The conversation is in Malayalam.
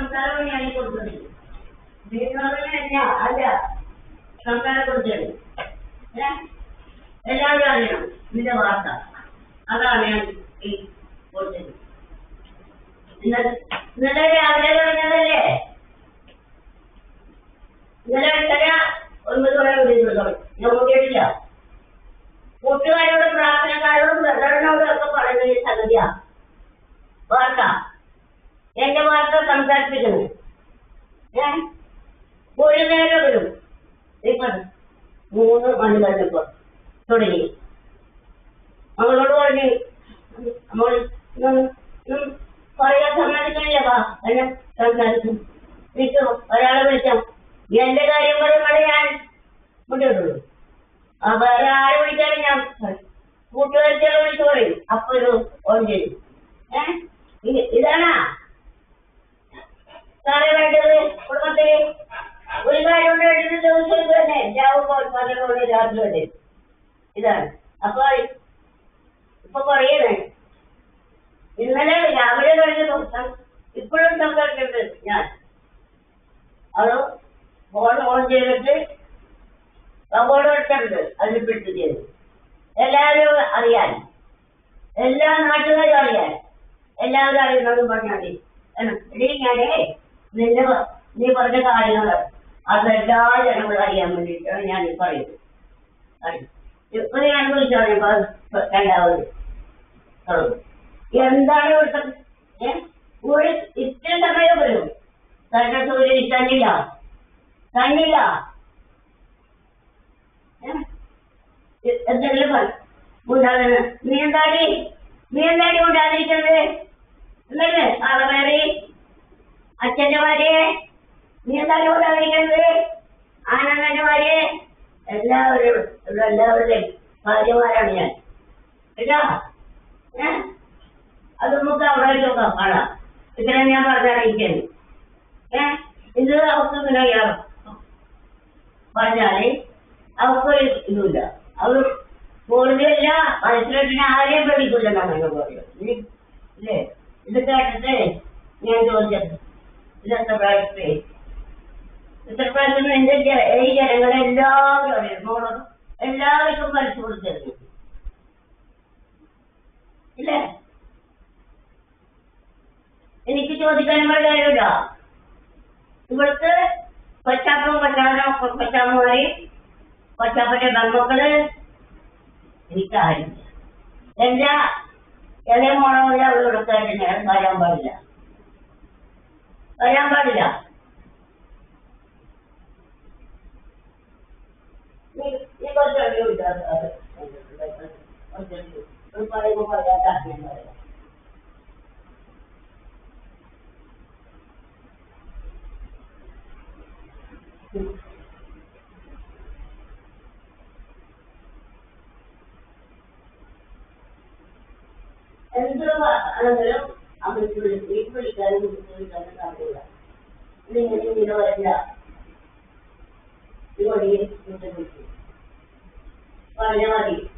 നിന്റെ സംസാരം ഞാൻ കൊടുത്തത് നിങ്ങളല്ല അല്ല സംസാരം കൊടുത്തത് എല്ലാവരും അറിയണം നിന്റെ വാർത്ത അതാണ് ഞാൻ ഈ കൊടുത്തത് ഇന്നലെ രാവിലെ തുടങ്ങിയതല്ലേ ഇന്നലെ എട്ടര ഒൻപത് മണി വിളിച്ചിട്ടുണ്ടോ ഞാൻ കേട്ടില്ല കൂട്ടുകാരോടും പ്രാർത്ഥനക്കാരോടും ബ്രദറിനോടും ഒക്കെ പറയുന്ന ഈ സംഗതിയാ വാർത്ത എന്റെ വാർത്ത സംസാരിപ്പിക്കുന്നു. ഏ ഒരു നേരം വരും മൂന്ന് മണി തുടങ്ങി. അവളോട് പറഞ്ഞു അവൾ പറയാൻ സമ്മതിക്കണില്ല വാ എന്നെ സംസാരിക്കും. നിൽക്കും ഒരാളെ വിളിക്കാം. എന്റെ കാര്യം പറയുമ്പോൾ ഞാൻ മുന്നോട്ടുള്ളൂ. അപ്പൊ വേറെ ആരെ വിളിച്ചാലും ഞാൻ കൂട്ടുകാരികളെ വിളിച്ചു പറയും. അപ്പൊ ഒരു ഓൺ ചെയ്യും ഏ ഇ- ഇതാണാ സാറേ വേണ്ടത് കുടുംബത്തിൽ ഒരു കാര്യം കൊണ്ട് വേണ്ടത് ദിവസം ഇത് പന്ത്രണ്ട് രാത്രി വരെ ഇതാണ്. അപ്പൊ ഇപ്പൊ പറയണേ ഇന്നലെ രാവിലെ കഴിഞ്ഞ ദിവസം ഇപ്പോഴും സംസാരിച്ചിട്ടുണ്ട് ഞാൻ. അത് ഫോൺ ഓൺ ചെയ്തിട്ട് റബോർഡ് വെച്ചിട്ടുണ്ട് അതിൽ പിടിച്ചു ചെയ്ത് എല്ലാവരും അറിയാൻ എല്ലാ നാട്ടുകാരും അറിയാൻ എല്ലാവരും അറിയുന്നതും പറഞ്ഞാൽ മതി. ഞാനേ നിന്റെ നീ പറഞ്ഞ കാര്യങ്ങൾ അതെല്ലാ ജനങ്ങളും അറിയാൻ വേണ്ടിയിട്ടാണ് ഞാൻ പറയുന്നത്. അറിയും. ഇപ്പൊ ഞാൻ രണ്ടാമത്. എന്താണ് ഇവിടുത്തെ ഒരു ഇത്ര വരും തന്റെ സൂര്യൻ തന്നില്ല തന്നില്ല? എന്തെങ്കിലും ഉണ്ടാകുന്ന നീ എന്താടി? നീ എന്താടി ഉണ്ടാതിരിക്കുന്നത് എന്നല്ലേ അളവേറി അച്ഛന്റെ ഭാര്യയെ നീ എന്താടി ഉണ്ടാതിരിക്കുന്നത് ആനന്ദന്റെ ഭാര്യയെ എല്ലാവരും ഇവിടെ എല്ലാവരുടെയും ഭാര്യമാരാണ് ഞാൻ. കേട്ടോ? ഏ? അത് നമുക്ക് അവിടെ നോക്കാം. കാണാം ഇത്രയും ഞാൻ പറഞ്ഞറിയിക്കുന്നു ഏ? ഇത് അവർക്ക് പിന്നെ പറഞ്ഞാൽ അവർക്ക് ഇതുമില്ല. അവർ കൂടുതലല്ല മനസ്സിലായിട്ട് ആരെയും പേടിക്കില്ലെന്നാണ് നമ്മളെ പറയുന്നത്. ഇത് കേട്ടിട്ട് ഞാൻ ചോദിച്ചത്. ഇതെത്ര പ്രാവശ്യത്തെ പ്രാവശ്യം എന്റെ ഈ ജനങ്ങളെ എല്ലാവരും അറിയാം. മോളും എല്ലാവർക്കും പഠിച്ചു കൊടുത്തിരുന്നു ഇല്ലേ? എനിക്ക് ചോദിക്കാൻ കാര്യമില്ല. ഇവിടുത്തെ കൊച്ചാപ്പും കൊച്ചാനും കൊച്ചാമ്മമാരി കൊച്ചാപ്പന്റെ പെൺമക്കൾ എനിക്കാരില്ല എന്റെ ഇളയ മോളെ അവളോട് ഞാൻ വരാൻ പാടില്ല. വരാൻ പാടില്ല നീ നീ കൊടുത്താ അത് കുറച്ച് പറയുമ്പോ പറയാത്ത ഞാൻ പറയാം എന്ത് ആണെങ്കിലും അവർക്ക് വീട്ടിൽ വിളിക്കാനും സാധ്യത ഇതിങ്ങനെ ഇങ്ങനെ വരില്ല ഇത് വഴിയെ വിളിച്ചു പറഞ്ഞാൽ മതി